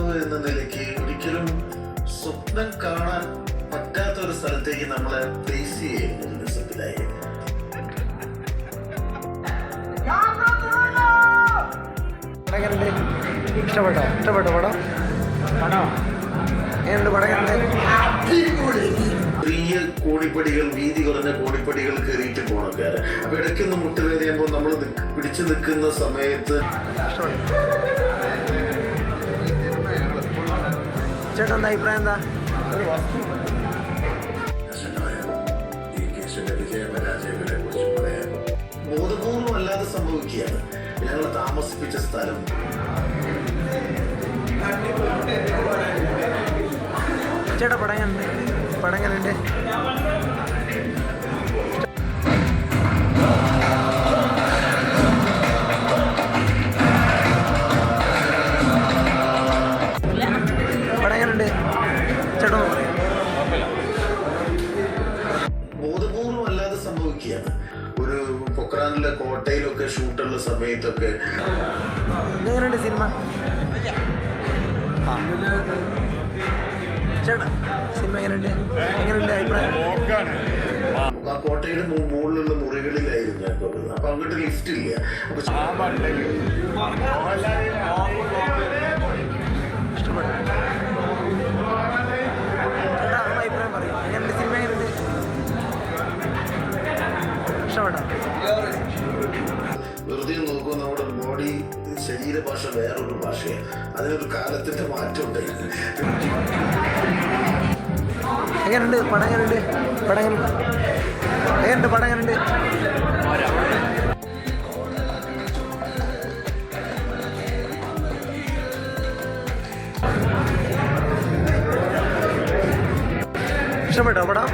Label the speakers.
Speaker 1: നിർമ്മാതാവ് എന്ന നിലയ്ക്ക് ഒരിക്കലും സ്വപ്നം കാണാൻ പറ്റാത്ത ഒരു സ്ഥലത്തേക്ക് നമ്മളെ പ്ലേസ് ചെയ്യുന്നു
Speaker 2: എങ്ങനെയുണ്ട് ഇഷ്ടപ്പെട്ടോ ഇഷ്ടപ്പെട്ടോ പടം പടം
Speaker 1: ചെറിയ കോണിപ്പടികൾ വീതി കുറഞ്ഞ കോണിപ്പടികൾ കയറിയിട്ട് പോണക്കാര് അപ്പൊ ഇടയ്ക്കൊന്ന് മുട്ടുവേദിയുമ്പോ നമ്മൾ പിടിച്ചു നിൽക്കുന്ന സമയത്ത്
Speaker 2: ഇഷ്ടപ്പെട്ടു ചേട്ടാ എന്താ അഭിപ്രായം എന്താ?
Speaker 1: ബോധപൂർവം അല്ലാതെ സംഭവിക്കുകയാണ് ഞങ്ങൾ താമസിപ്പിച്ച സ്ഥലം.
Speaker 2: ചേട്ടാ പടങ്ങനുണ്ട് എങ്ങനെയുണ്ട്? പറയൂ.
Speaker 1: ബോധപൂർവം അല്ലാതെ സംഭവിക്കുകയാണ്. ഒരു പൊക്രാനിലെ കോട്ടയിലൊക്കെ ഷൂട്ടുള്ള സമയത്തൊക്കെ.
Speaker 2: എങ്ങനെയുണ്ട് സിനിമ? ആ. ചേട്ടാ സിനിമ എങ്ങനെയുണ്ട്? എങ്ങനെയുണ്ട് അഭിപ്രായം?
Speaker 1: ആ. കോട്ടയുടെ മു- മുകളിലുള്ള മുറികളിലായിരുന്നു ഞാൻ അപ്പൊ അങ്ങോട്ട് ലിഫ്റ്റ് ഇല്ല.
Speaker 2: ഇഷ്ടപ്പെട്ടോ
Speaker 1: വെറുതെ നോക്കുമ്പോൾ നമ്മുടെ ബോഡി ശരീരഭാഷ വേറൊരു ഭാഷയാണ് അതിനൊരു കാലത്തിന്റെ മാറ്റമുണ്ട്.
Speaker 2: എങ്ങനെയുണ്ട് പടം എങ്ങനെയുണ്ട് പടം എങ്ങനെയുണ്ട് എങ്ങനെയുണ്ട് പടം എങ്ങനെയുണ്ട് ഇഷ്ടപ്പെട്ടോ പടം?